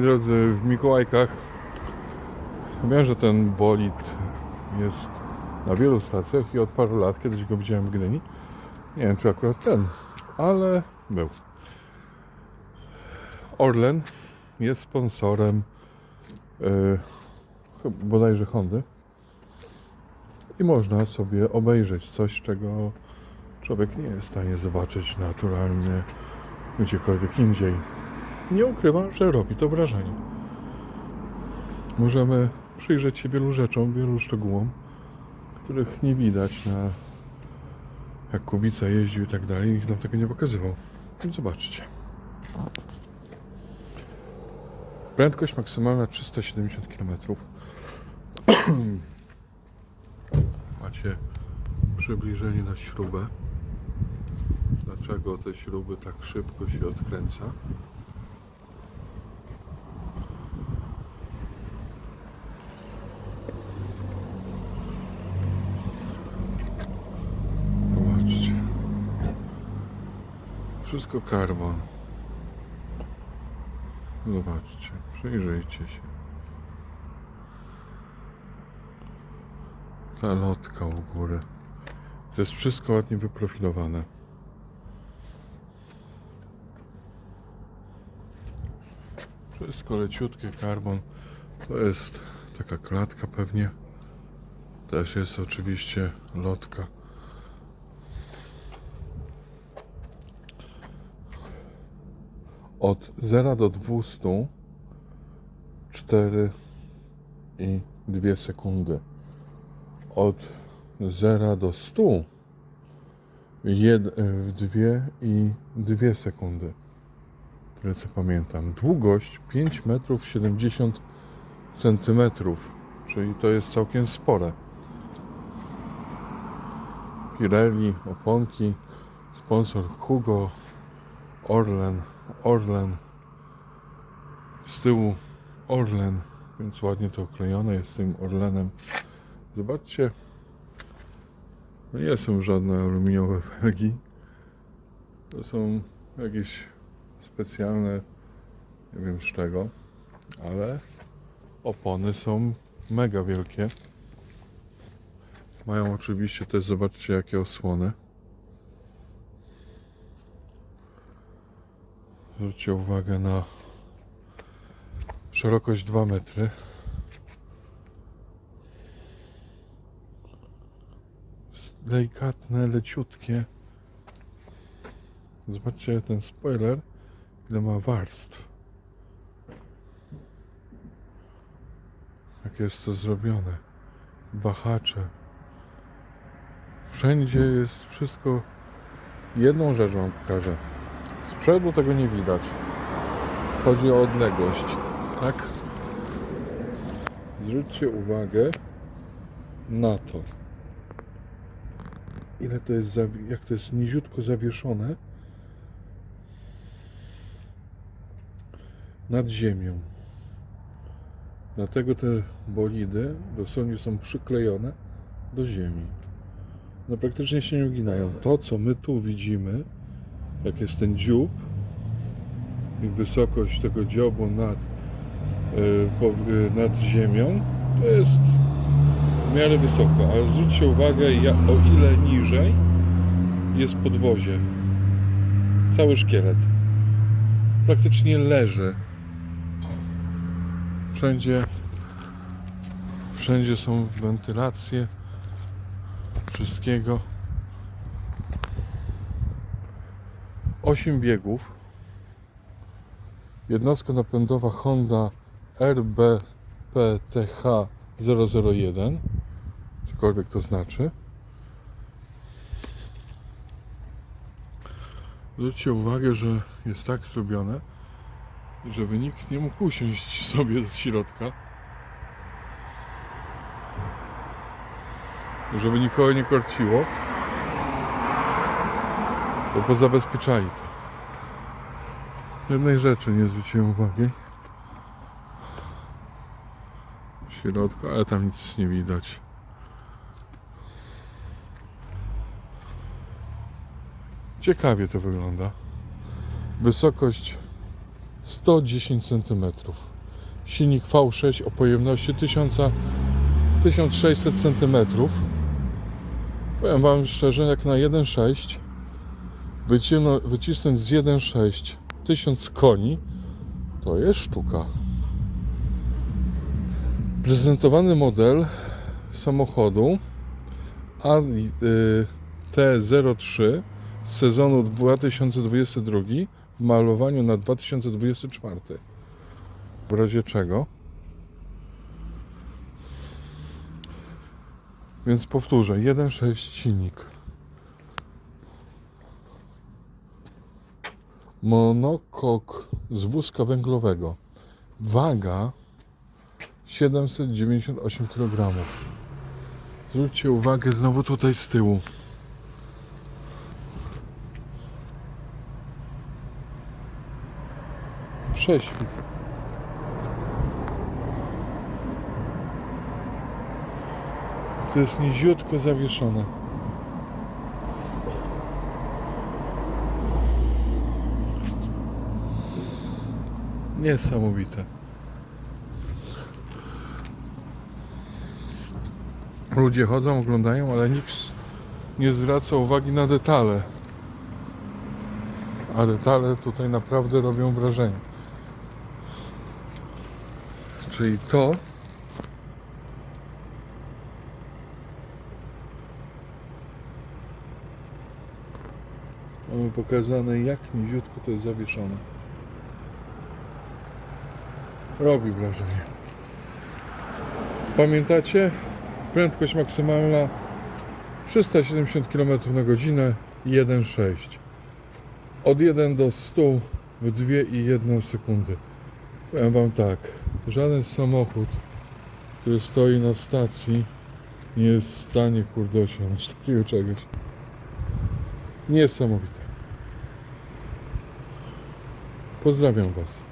Drodzy, w Mikołajkach wiem, że ten bolid jest na wielu stacjach i od paru lat, kiedyś go widziałem w Gdyni. Nie wiem, czy akurat ten, ale był. Orlen jest sponsorem yy, bodajże Hondy i można sobie obejrzeć coś, czego człowiek nie jest w stanie zobaczyć naturalnie gdziekolwiek indziej. Nie ukrywam, że robi to wrażenie. Możemy przyjrzeć się wielu rzeczom, wielu szczegółom, których nie widać na jak Kubica jeździł i tak dalej, nikt nam tego nie pokazywał. Zobaczcie. Prędkość maksymalna 370 km. Macie przybliżenie na śrubę. Dlaczego te śruby tak szybko się odkręca? Zobaczcie. Wszystko karbon. Zobaczcie, przyjrzyjcie się. Ta lotka u góry. To jest wszystko ładnie wyprofilowane. Wszystko leciutkie, karbon. To jest taka klatka pewnie. Też jest oczywiście lotka. Od 0 do 200 4 i 2 sekundy. Od 0 do 100 jed- w 2 i 2 sekundy. Tyle co pamiętam. Długość 5 metrów 70 centymetrów, czyli to jest całkiem spore. Pirelli, oponki, sponsor Hugo, Orlen, Orlen, z tyłu Orlen, więc ładnie to oklejone jest tym Orlenem. Zobaczcie, to nie są żadne aluminiowe felgi, to są jakieś specjalne, nie wiem z czego, ale opony są mega wielkie. Mają oczywiście też, zobaczcie jakie osłony. Zwróćcie uwagę na szerokość 2 metry. Delikatne, leciutkie. Zobaczcie ten spoiler, ile ma warstw. Jak jest to zrobione. Wahacze. Wszędzie jest wszystko. Jedną rzecz Wam pokażę. Z przodu tego nie widać. Chodzi o odległość. Tak? Zwróćcie uwagę na to. Ile to jest, jak to jest niziutko zawieszone nad ziemią. Dlatego te bolidy dosłownie są przyklejone do ziemi. No praktycznie się nie uginają. To, co my tu widzimy, jak jest ten dziób i wysokość tego dziobu nad, y, y, nad ziemią, to jest w miarę wysoko. Ale zwróćcie uwagę, o ile niżej jest podwozie. Cały szkielet. Praktycznie leży. Wszędzie wszędzie są wentylacje wszystkiego. 8 biegów. Jednostka napędowa Honda RBPTH 001. Cokolwiek to znaczy. Zwróćcie uwagę, że jest tak zrobione, żeby nikt nie mógł usiąść sobie do środka. Żeby nikogo nie korciło. Bo pozabezpieczali to. Jednej rzeczy nie zwróciłem uwagi. W środku, ale tam nic nie widać. Ciekawie to wygląda. Wysokość 110 cm. Silnik V6 o pojemności 1000, 1600 cm. Powiem Wam szczerze, jak na 1.6 wycino- wycisnąć z 1.6 1000 koni, to jest sztuka. Prezentowany model samochodu A- y, T03 z sezonu 2022 w malowaniu na 2024. W razie czego? Więc powtórzę, 1.6 silnik. Monokok z wózka węglowego. Waga 798 kg. Zwróćcie uwagę znowu tutaj z tyłu. Prześwit. To jest niziutko zawieszone. Niesamowite. Ludzie chodzą, oglądają, ale nikt nie zwraca uwagi na detale. A detale tutaj naprawdę robią wrażenie. Czyli to mamy pokazane jak niziutko to jest zawieszone. Robi wrażenie. Pamiętacie? Prędkość maksymalna 370 km na godzinę 1,6. Od 1 do 100 w 2,1 sekundy. Powiem Wam tak, żaden samochód, który stoi na stacji, nie jest w stanie kurde osiągnąć takiego czegoś. Niesamowite. Pozdrawiam Was.